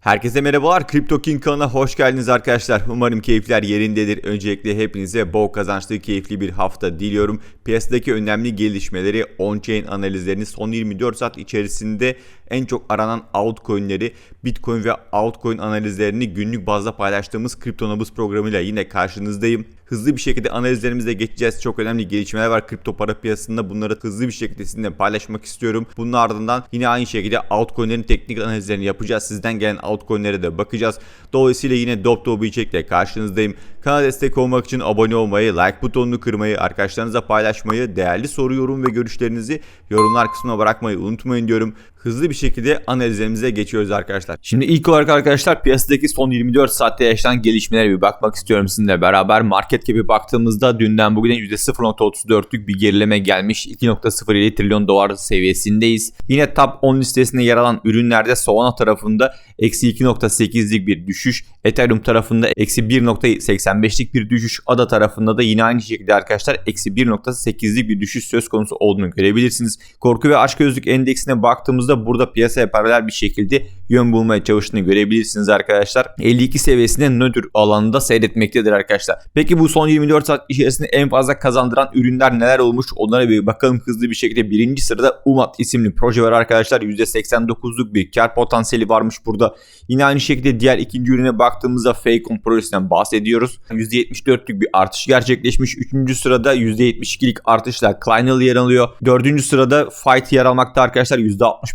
Herkese merhabalar. Crypto King kanalına hoş geldiniz arkadaşlar. Umarım keyifler yerindedir. Öncelikle hepinize bol kazançlı, keyifli bir hafta diliyorum. Piyasadaki önemli gelişmeleri, on-chain analizlerini son 24 saat içerisinde en çok aranan altcoin'leri, Bitcoin ve altcoin analizlerini günlük bazda paylaştığımız Kripto Nabız programıyla yine karşınızdayım. Hızlı bir şekilde analizlerimize geçeceğiz. Çok önemli gelişmeler var kripto para piyasasında. Bunları hızlı bir şekilde sizinle paylaşmak istiyorum. Bunun ardından yine aynı şekilde altcoin'lerin teknik analizlerini yapacağız. Sizden gelen altcoin'lere de bakacağız. Dolayısıyla yine dop dolu bir içerikle karşınızdayım. Kanala destek olmak için abone olmayı, like butonunu kırmayı, arkadaşlarınıza paylaşmayı, değerli soru, yorum ve görüşlerinizi yorumlar kısmına bırakmayı unutmayın diyorum. Hızlı bir şekilde analizlerimize geçiyoruz arkadaşlar. Şimdi ilk olarak arkadaşlar piyasadaki son 24 saatte yaşanan gelişmelere bir bakmak istiyorum sizinle beraber. Market cap'e baktığımızda dünden bugüne %0.34'lük bir gerileme gelmiş. 2.07 trilyon dolar seviyesindeyiz. Yine top 10 listesinde yer alan ürünlerde Solana tarafında eksi 2.8'lik bir düşüş. Ethereum tarafında eksi 1.85'lik bir düşüş. ADA tarafında da yine aynı şekilde arkadaşlar eksi 1.8'lik bir düşüş söz konusu olduğunu görebilirsiniz. Korku ve açgözlük endeksine baktığımızda burada piyasaya paralel bir şekilde yön bulmaya çalıştığını görebilirsiniz arkadaşlar. 52 seviyesinde nötr alanında seyretmektedir arkadaşlar. Peki bu son 24 saat içerisinde en fazla kazandıran ürünler neler olmuş? Onlara bir bakalım hızlı bir şekilde. Birinci sırada UMAT isimli proje var arkadaşlar. %89'luk bir kar potansiyeli varmış burada. Yine aynı şekilde diğer ikinci ürüne baktığımızda Fakeon projesinden bahsediyoruz. %74'lük bir artış gerçekleşmiş. Üçüncü sırada %72'lik artışla Kleinel yer alıyor. Dördüncü sırada Fight yer almakta arkadaşlar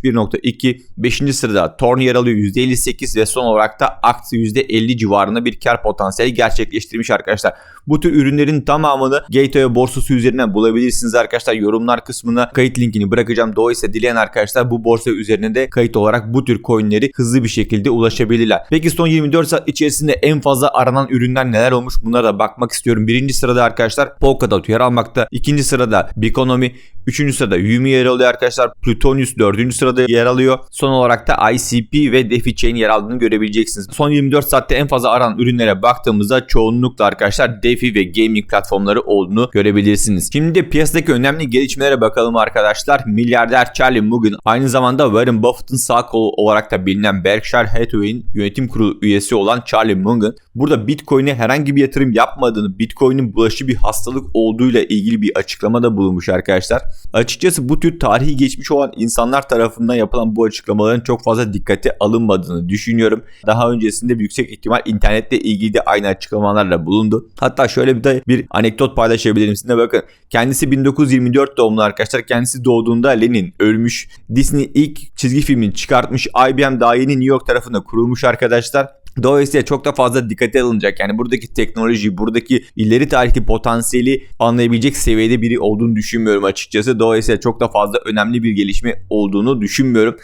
%61.2. Beşinci sırada Torn yer alıyor %58 ve son olarak da Act %50 civarında bir kar potansiyeli gerçekleştirmiş arkadaşlar. Bu tür ürünlerin tamamını Gateway borsası üzerinden bulabilirsiniz arkadaşlar. Yorumlar kısmına kayıt linkini bırakacağım. Dolayısıyla dileyen arkadaşlar bu borsa üzerine de kayıt olarak bu tür coinleri hızlı bir şekilde ulaşabilirler. Peki son 24 saat içerisinde en fazla aranan ürünler neler olmuş? Bunlara da bakmak istiyorum. Birinci sırada arkadaşlar Polkadot yer almakta. İkinci sırada Bikonomi. Üçüncü sırada Yumi yer alıyor arkadaşlar. Plutonius dördüncü sırada yer alıyor. Son olarak da ICP ve DeFi Chain yer aldığını görebileceksiniz. Son 24 saatte en fazla aranan ürünlere baktığımızda çoğunlukla arkadaşlar DeFi ve gaming platformları olduğunu görebilirsiniz. Şimdi de piyasadaki önemli gelişmelere bakalım arkadaşlar. Milyarder Charlie Munger aynı zamanda Warren Buffett'ın sağ kolu olarak da bilinen Berkshire Hathaway'in yönetim kurulu üyesi olan Charlie Munger burada Bitcoin'e herhangi bir yatırım yapmadığını, Bitcoin'in bulaşıcı bir hastalık olduğuyla ilgili bir açıklamada bulunmuş arkadaşlar. Açıkçası bu tür tarihi geçmiş olan insanlar tarafından yapılan bu açıklamaların çok fazla dikkate alınmadığını düşünüyorum. Daha öncesinde yüksek ihtimal internette ilgili de aynı açıklamalarla bulundu. Hatta şöyle bir de bir anekdot paylaşabilirim sizinle bakın. Kendisi 1924 doğumlu arkadaşlar. Kendisi doğduğunda Lenin ölmüş. Disney ilk çizgi filmini çıkartmış. IBM daha yeni New York tarafında kurulmuş arkadaşlar. Dolayısıyla çok da fazla dikkate alınacak. Yani buradaki teknoloji, buradaki ileri tarihli potansiyeli anlayabilecek seviyede biri olduğunu düşünmüyorum açıkçası. Dolayısıyla çok da fazla önemli bir gelişme olduğunu düşünmüyorum.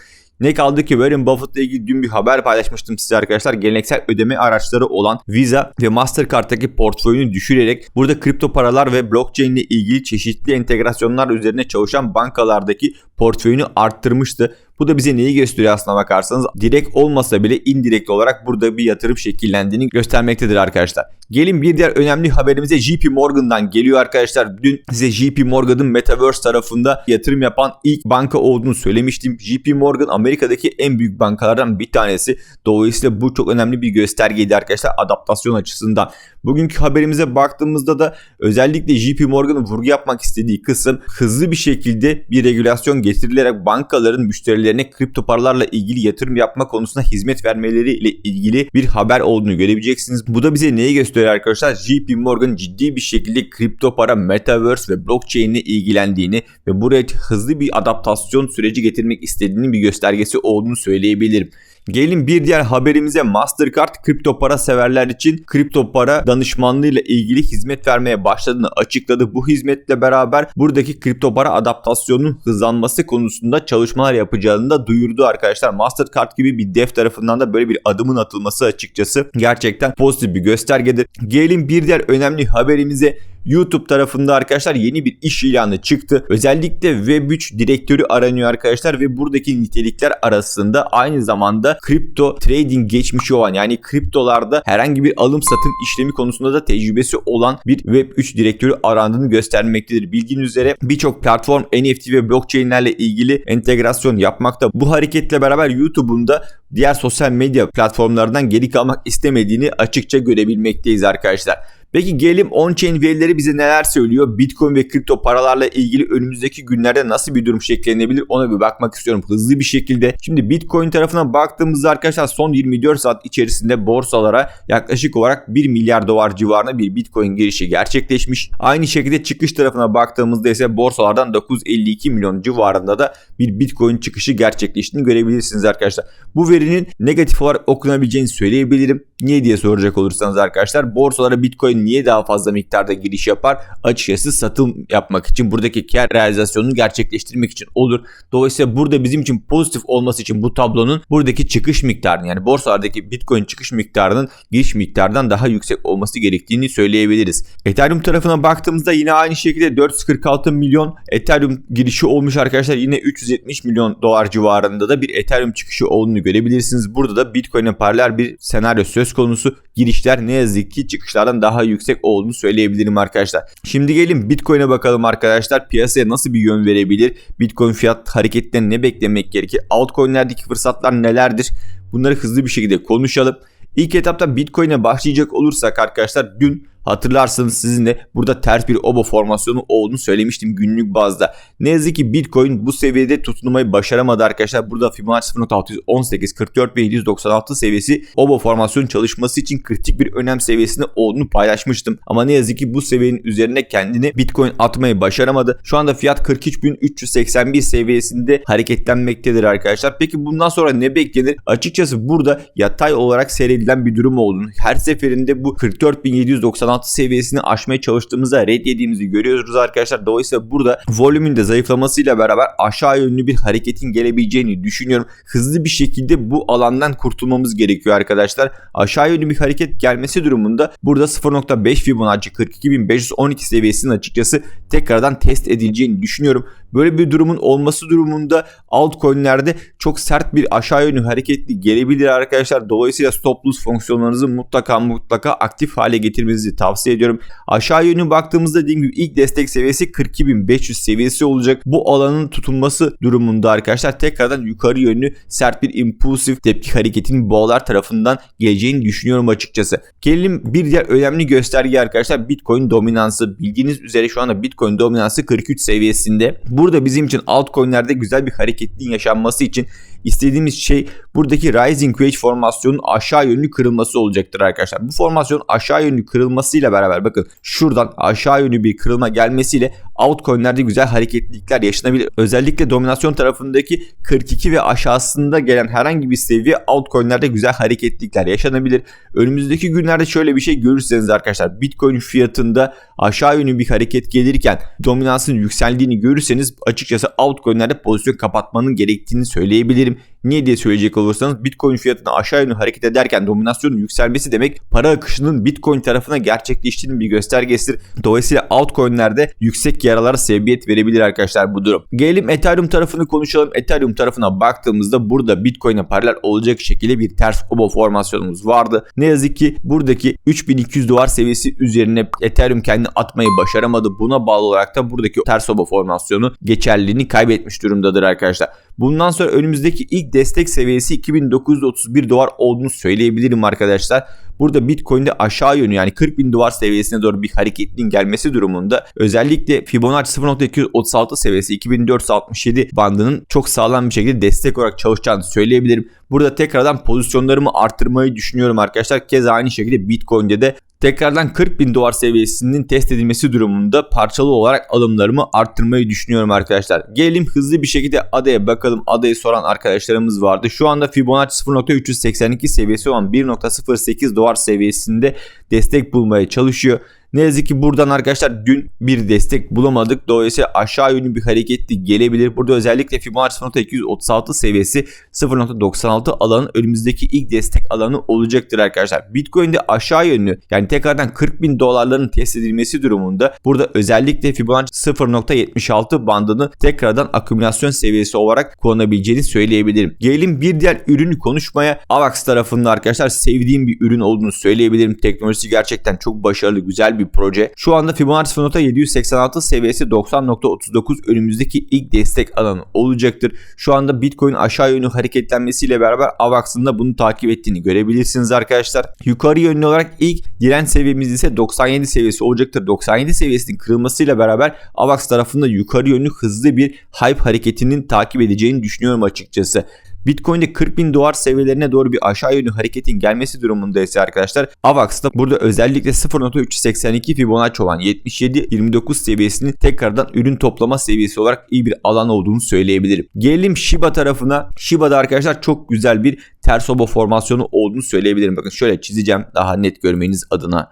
Ne kaldı ki Warren Buffett'la ilgili dün bir haber paylaşmıştım size arkadaşlar. Geleneksel ödeme araçları olan Visa ve Mastercard'taki portföyünü düşürerek burada kripto paralar ve blockchain ile ilgili çeşitli entegrasyonlar üzerine çalışan bankalardaki portföyünü arttırmıştı. Bu da bize neyi gösteriyor aslına bakarsanız direkt olmasa bile indirekt olarak burada bir yatırım şekillendiğini göstermektedir arkadaşlar. Gelin bir diğer önemli haberimize JP Morgan'dan geliyor arkadaşlar. Dün size JP Morgan'ın Metaverse tarafında yatırım yapan ilk banka olduğunu söylemiştim. JP Morgan Amerika'daki en büyük bankalardan bir tanesi. Dolayısıyla bu çok önemli bir göstergeydi arkadaşlar adaptasyon açısından. Bugünkü haberimize baktığımızda da özellikle JP Morgan'ın vurgu yapmak istediği kısım hızlı bir şekilde bir regülasyon getirilerek bankaların müşterilerine kripto paralarla ilgili yatırım yapma konusunda hizmet vermeleri ile ilgili bir haber olduğunu görebileceksiniz. Bu da bize neyi gösteriyor arkadaşlar? JP Morgan ciddi bir şekilde kripto para, metaverse ve blockchain ile ilgilendiğini ve buraya hızlı bir adaptasyon süreci getirmek istediğini bir göstergesi olduğunu söyleyebilirim. Gelin bir diğer haberimize Mastercard kripto para severler için kripto para danışmanlığı ile ilgili hizmet vermeye başladığını açıkladı. Bu hizmetle beraber buradaki kripto para adaptasyonunun hızlanması konusunda çalışmalar yapacağını da duyurdu arkadaşlar. Mastercard gibi bir dev tarafından da böyle bir adımın atılması açıkçası gerçekten pozitif bir göstergedir. Gelin bir diğer önemli haberimize YouTube tarafında arkadaşlar yeni bir iş ilanı çıktı. Özellikle Web3 direktörü aranıyor arkadaşlar ve buradaki nitelikler arasında aynı zamanda kripto trading geçmişi olan yani kriptolarda herhangi bir alım satım işlemi konusunda da tecrübesi olan bir Web3 direktörü arandığını göstermektedir. Bildiğiniz üzere birçok platform NFT ve blockchain'lerle ilgili entegrasyon yapmakta. Bu hareketle beraber YouTube'un da diğer sosyal medya platformlarından geri kalmak istemediğini açıkça görebilmekteyiz arkadaşlar. Peki gelelim on-chain verileri bize neler söylüyor? Bitcoin ve kripto paralarla ilgili önümüzdeki günlerde nasıl bir durum şekillenebilir ona bir bakmak istiyorum hızlı bir şekilde. Şimdi Bitcoin tarafına baktığımızda arkadaşlar son 24 saat içerisinde borsalara yaklaşık olarak 1 milyar dolar civarında bir Bitcoin girişi gerçekleşmiş. Aynı şekilde çıkış tarafına baktığımızda ise borsalardan 952 milyon civarında da bir Bitcoin çıkışı gerçekleştiğini görebilirsiniz arkadaşlar. Bu verinin negatif olarak okunabileceğini söyleyebilirim. Niye diye soracak olursanız arkadaşlar borsalara Bitcoin niye daha fazla miktarda giriş yapar? Açıkçası satım yapmak için buradaki kar realizasyonunu gerçekleştirmek için olur. Dolayısıyla burada bizim için pozitif olması için bu tablonun buradaki çıkış miktarının yani borsalardaki Bitcoin çıkış miktarının giriş miktardan daha yüksek olması gerektiğini söyleyebiliriz. Ethereum tarafına baktığımızda yine aynı şekilde 446 milyon Ethereum girişi olmuş arkadaşlar. Yine 370 milyon dolar civarında da bir Ethereum çıkışı olduğunu görebilirsiniz. Burada da Bitcoin'e paralel bir senaryo söz konusu. Girişler ne yazık ki çıkışlardan daha yüksek olduğunu söyleyebilirim arkadaşlar. Şimdi gelin Bitcoin'e bakalım arkadaşlar. Piyasaya nasıl bir yön verebilir? Bitcoin fiyat hareketlerine ne beklemek gerekir? Altcoin'lerdeki fırsatlar nelerdir? Bunları hızlı bir şekilde konuşalım. İlk etapta Bitcoin'e başlayacak olursak arkadaşlar dün Hatırlarsanız sizinle burada ters bir obo formasyonu olduğunu söylemiştim günlük bazda. Ne yazık ki Bitcoin bu seviyede tutunmayı başaramadı arkadaşlar. Burada Fibonacci 0.618, 44 ve 796 seviyesi obo formasyon çalışması için kritik bir önem seviyesinde olduğunu paylaşmıştım. Ama ne yazık ki bu seviyenin üzerine kendini Bitcoin atmayı başaramadı. Şu anda fiyat 43.381 seviyesinde hareketlenmektedir arkadaşlar. Peki bundan sonra ne beklenir? Açıkçası burada yatay olarak seyredilen bir durum olduğunu, her seferinde bu 44.796 96 seviyesini aşmaya çalıştığımızda red yediğimizi görüyoruz arkadaşlar. Dolayısıyla burada volümün de zayıflamasıyla beraber aşağı yönlü bir hareketin gelebileceğini düşünüyorum. Hızlı bir şekilde bu alandan kurtulmamız gerekiyor arkadaşlar. Aşağı yönlü bir hareket gelmesi durumunda burada 0.5 Fibonacci 42.512 seviyesinin açıkçası tekrardan test edileceğini düşünüyorum. Böyle bir durumun olması durumunda altcoin'lerde çok sert bir aşağı yönlü hareketli gelebilir arkadaşlar. Dolayısıyla stop loss fonksiyonlarınızı mutlaka mutlaka aktif hale getirmenizi tavsiye ediyorum. Aşağı yönlü baktığımızda dediğim gibi ilk destek seviyesi 42.500 seviyesi olacak. Bu alanın tutulması durumunda arkadaşlar tekrardan yukarı yönlü sert bir impulsif tepki hareketinin boğalar tarafından geleceğini düşünüyorum açıkçası. Gelelim bir diğer önemli gösterge arkadaşlar Bitcoin dominansı. Bildiğiniz üzere şu anda Bitcoin dominansı 43 seviyesinde. Burada bizim için altcoin'lerde güzel bir hareketliğin yaşanması için istediğimiz şey buradaki Rising Wedge formasyonun aşağı yönlü kırılması olacaktır arkadaşlar. Bu formasyon aşağı yönlü kırılmasıyla beraber bakın şuradan aşağı yönlü bir kırılma gelmesiyle altcoin'lerde güzel hareketlilikler yaşanabilir. Özellikle dominasyon tarafındaki 42 ve aşağısında gelen herhangi bir seviye altcoin'lerde güzel hareketlilikler yaşanabilir. Önümüzdeki günlerde şöyle bir şey görürseniz arkadaşlar Bitcoin fiyatında aşağı yönlü bir hareket gelirken dominansın yükseldiğini görürseniz açıkçası altcoin'lerde pozisyon kapatmanın gerektiğini söyleyebilirim. Niye diye söyleyecek olursanız Bitcoin fiyatının aşağı yönlü hareket ederken dominasyonun yükselmesi demek para akışının Bitcoin tarafına gerçekleştiğinin bir göstergesidir. Dolayısıyla altcoin'lerde yüksek yaralara sebebiyet verebilir arkadaşlar bu durum. Gelelim Ethereum tarafını konuşalım. Ethereum tarafına baktığımızda burada Bitcoin'e paralel olacak şekilde bir ters obo formasyonumuz vardı. Ne yazık ki buradaki 3200 dolar seviyesi üzerine Ethereum kendini atmayı başaramadı. Buna bağlı olarak da buradaki ters obo formasyonu geçerliliğini kaybetmiş durumdadır arkadaşlar. Bundan sonra önümüzdeki ilk destek seviyesi 2931 dolar olduğunu söyleyebilirim arkadaşlar. Burada Bitcoin'de aşağı yönü yani 40 bin dolar seviyesine doğru bir hareketliğin gelmesi durumunda özellikle Fibonacci 0.236 seviyesi 2467 bandının çok sağlam bir şekilde destek olarak çalışacağını söyleyebilirim. Burada tekrardan pozisyonlarımı arttırmayı düşünüyorum arkadaşlar. Keza aynı şekilde Bitcoin'de de tekrardan 40 bin dolar seviyesinin test edilmesi durumunda parçalı olarak alımlarımı arttırmayı düşünüyorum arkadaşlar. Gelelim hızlı bir şekilde adaya bakalım. Adayı soran arkadaşlarımız vardı. Şu anda Fibonacci 0.382 seviyesi olan 1.08 dolar seviyesinde destek bulmaya çalışıyor. Ne yazık ki buradan arkadaşlar dün bir destek bulamadık. Dolayısıyla aşağı yönlü bir hareketli gelebilir. Burada özellikle Fibonacci 0.236 seviyesi 0.96 alanın önümüzdeki ilk destek alanı olacaktır arkadaşlar. Bitcoin'de aşağı yönlü yani tekrardan 40 bin dolarların test edilmesi durumunda burada özellikle Fibonacci 0.76 bandını tekrardan akümülasyon seviyesi olarak kullanabileceğini söyleyebilirim. Gelelim bir diğer ürünü konuşmaya. Avax tarafında arkadaşlar sevdiğim bir ürün olduğunu söyleyebilirim. Teknolojisi gerçekten çok başarılı, güzel bir proje. Şu anda Fibonacci 0.786 seviyesi 90.39 önümüzdeki ilk destek alanı olacaktır. Şu anda Bitcoin aşağı yönlü hareketlenmesiyle beraber Avax'ın da bunu takip ettiğini görebilirsiniz arkadaşlar. Yukarı yönlü olarak ilk direnç seviyemiz ise 97 seviyesi olacaktır. 97 seviyesinin kırılmasıyla beraber Avax tarafında yukarı yönlü hızlı bir hype hareketinin takip edeceğini düşünüyorum açıkçası. Bitcoin'de 40 bin dolar seviyelerine doğru bir aşağı yönlü hareketin gelmesi durumunda ise arkadaşlar AVAX'ta burada özellikle 0.382 Fibonacci olan 77-29 seviyesini tekrardan ürün toplama seviyesi olarak iyi bir alan olduğunu söyleyebilirim. Gelelim Shiba tarafına. Shiba'da arkadaşlar çok güzel bir ters oba formasyonu olduğunu söyleyebilirim. Bakın şöyle çizeceğim daha net görmeniz adına.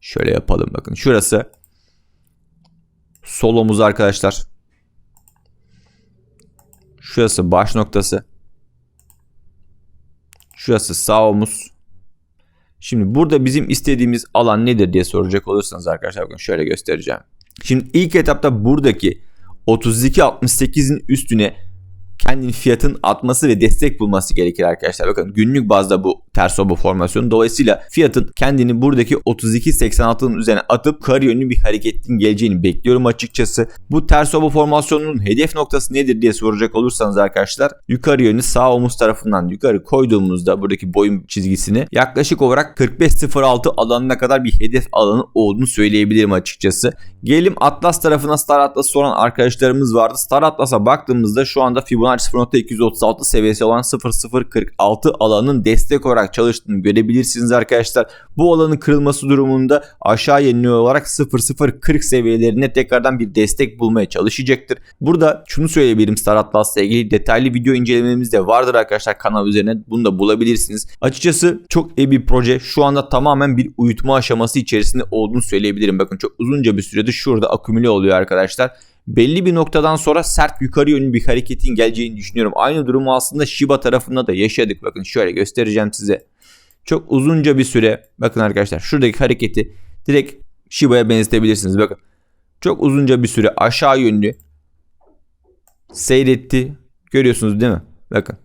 Şöyle yapalım bakın şurası sol omuz arkadaşlar. Şurası baş noktası. Şurası sağ omuz. Şimdi burada bizim istediğimiz alan nedir diye soracak olursanız arkadaşlar bakın şöyle göstereceğim. Şimdi ilk etapta buradaki 32.68'in üstüne kendini fiyatın atması ve destek bulması gerekir arkadaşlar. Bakın günlük bazda bu ters oba formasyonu. Dolayısıyla fiyatın kendini buradaki 32.86'nın üzerine atıp yukarı yönlü bir hareketin geleceğini bekliyorum açıkçası. Bu ters oba formasyonunun hedef noktası nedir diye soracak olursanız arkadaşlar yukarı yönlü sağ omuz tarafından yukarı koyduğumuzda buradaki boyun çizgisini yaklaşık olarak 45.06 alanına kadar bir hedef alanı olduğunu söyleyebilirim açıkçası. Gelelim Atlas tarafına Star Atlas soran arkadaşlarımız vardı. Star Atlas'a baktığımızda şu anda Fibonacci 0.236 seviyesi olan 0046 alanın destek olarak çalıştığını görebilirsiniz arkadaşlar. Bu alanın kırılması durumunda aşağı yönlü olarak 0040 seviyelerine tekrardan bir destek bulmaya çalışacaktır. Burada şunu söyleyebilirim Star Atlas'la ilgili detaylı video incelememiz de vardır arkadaşlar kanal üzerine. Bunu da bulabilirsiniz. Açıkçası çok iyi bir proje. Şu anda tamamen bir uyutma aşaması içerisinde olduğunu söyleyebilirim. Bakın çok uzunca bir süredir şurada akümüle oluyor arkadaşlar belli bir noktadan sonra sert yukarı yönlü bir hareketin geleceğini düşünüyorum. Aynı durumu aslında Shiba tarafında da yaşadık. Bakın şöyle göstereceğim size. Çok uzunca bir süre bakın arkadaşlar şuradaki hareketi direkt Shiba'ya benzetebilirsiniz. Bakın çok uzunca bir süre aşağı yönlü seyretti. Görüyorsunuz değil mi? Bakın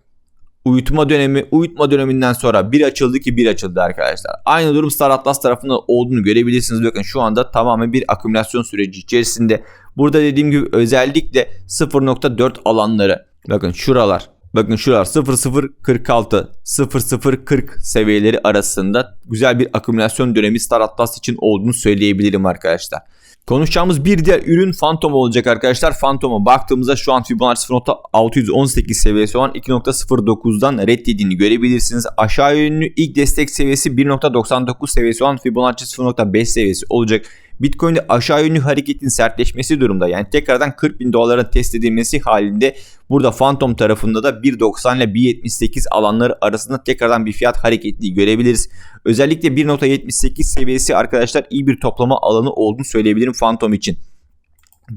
uyutma dönemi uyutma döneminden sonra bir açıldı ki bir açıldı arkadaşlar. Aynı durum Star Atlas tarafında olduğunu görebilirsiniz. Bakın şu anda tamamen bir akümülasyon süreci içerisinde. Burada dediğim gibi özellikle 0.4 alanları bakın şuralar Bakın şuralar 0046 0040 seviyeleri arasında güzel bir akümülasyon dönemi Star Atlas için olduğunu söyleyebilirim arkadaşlar. Konuşacağımız bir diğer ürün Phantom olacak arkadaşlar. Phantom'a baktığımızda şu an Fibonacci 0.618 seviyesi olan 2.09'dan reddediğini görebilirsiniz. Aşağı yönlü ilk destek seviyesi 1.99 seviyesi olan Fibonacci 0.5 seviyesi olacak. Bitcoin'de aşağı yönlü hareketin sertleşmesi durumda yani tekrardan 40 bin dolara test edilmesi halinde burada Phantom tarafında da 1.90 ile 1.78 alanları arasında tekrardan bir fiyat hareketliği görebiliriz. Özellikle 1.78 seviyesi arkadaşlar iyi bir toplama alanı olduğunu söyleyebilirim Phantom için.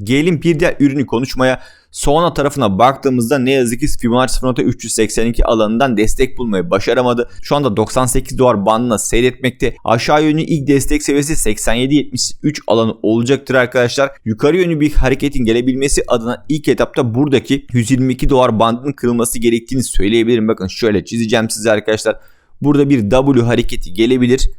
Gelelim bir diğer ürünü konuşmaya. Sona tarafına baktığımızda ne yazık ki Fibonacci 0.382 alanından destek bulmayı başaramadı. Şu anda 98 dolar bandına seyretmekte. Aşağı yönlü ilk destek seviyesi 87.73 alanı olacaktır arkadaşlar. Yukarı yönlü bir hareketin gelebilmesi adına ilk etapta buradaki 122 dolar bandının kırılması gerektiğini söyleyebilirim. Bakın şöyle çizeceğim size arkadaşlar. Burada bir W hareketi gelebilir.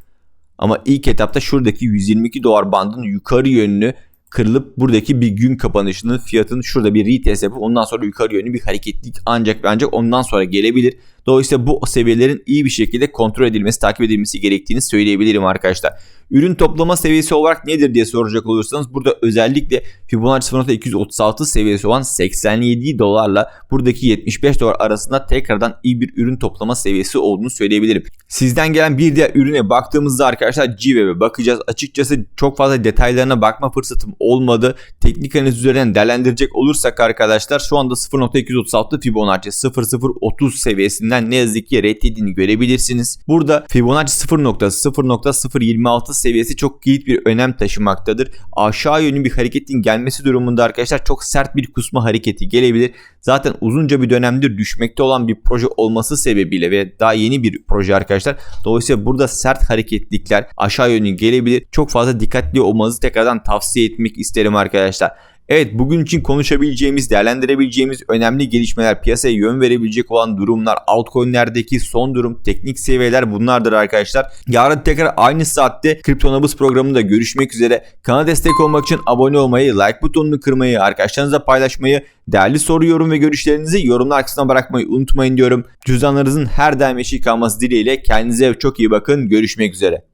Ama ilk etapta şuradaki 122 dolar bandının yukarı yönlü kırılıp buradaki bir gün kapanışının fiyatın şurada bir retest yapıp ondan sonra yukarı yönlü bir hareketlik ancak ancak ondan sonra gelebilir. Dolayısıyla bu seviyelerin iyi bir şekilde kontrol edilmesi, takip edilmesi gerektiğini söyleyebilirim arkadaşlar. Ürün toplama seviyesi olarak nedir diye soracak olursanız burada özellikle Fibonacci 0.236 seviyesi olan 87 dolarla buradaki 75 dolar arasında tekrardan iyi bir ürün toplama seviyesi olduğunu söyleyebilirim. Sizden gelen bir diğer ürüne baktığımızda arkadaşlar GWeb'e bakacağız. Açıkçası çok fazla detaylarına bakma fırsatım olmadı. Teknik analiz üzerinden değerlendirecek olursak arkadaşlar şu anda 0.236 Fibonacci 0030 seviyesinden yüzünden ne yazık ki reddedildiğini görebilirsiniz. Burada Fibonacci 0.0.026 seviyesi çok kilit bir önem taşımaktadır. Aşağı yönlü bir hareketin gelmesi durumunda arkadaşlar çok sert bir kusma hareketi gelebilir. Zaten uzunca bir dönemdir düşmekte olan bir proje olması sebebiyle ve daha yeni bir proje arkadaşlar. Dolayısıyla burada sert hareketlikler aşağı yönlü gelebilir. Çok fazla dikkatli olmanızı tekrardan tavsiye etmek isterim arkadaşlar. Evet bugün için konuşabileceğimiz, değerlendirebileceğimiz önemli gelişmeler, piyasaya yön verebilecek olan durumlar, altcoin'lerdeki son durum, teknik seviyeler bunlardır arkadaşlar. Yarın tekrar aynı saatte Kripto Nabız programında görüşmek üzere. Kanala destek olmak için abone olmayı, like butonunu kırmayı, arkadaşlarınızla paylaşmayı, değerli soru, yorum ve görüşlerinizi yorumlar kısmına bırakmayı unutmayın diyorum. Cüzdanlarınızın her daim eşik kalması dileğiyle kendinize çok iyi bakın. Görüşmek üzere.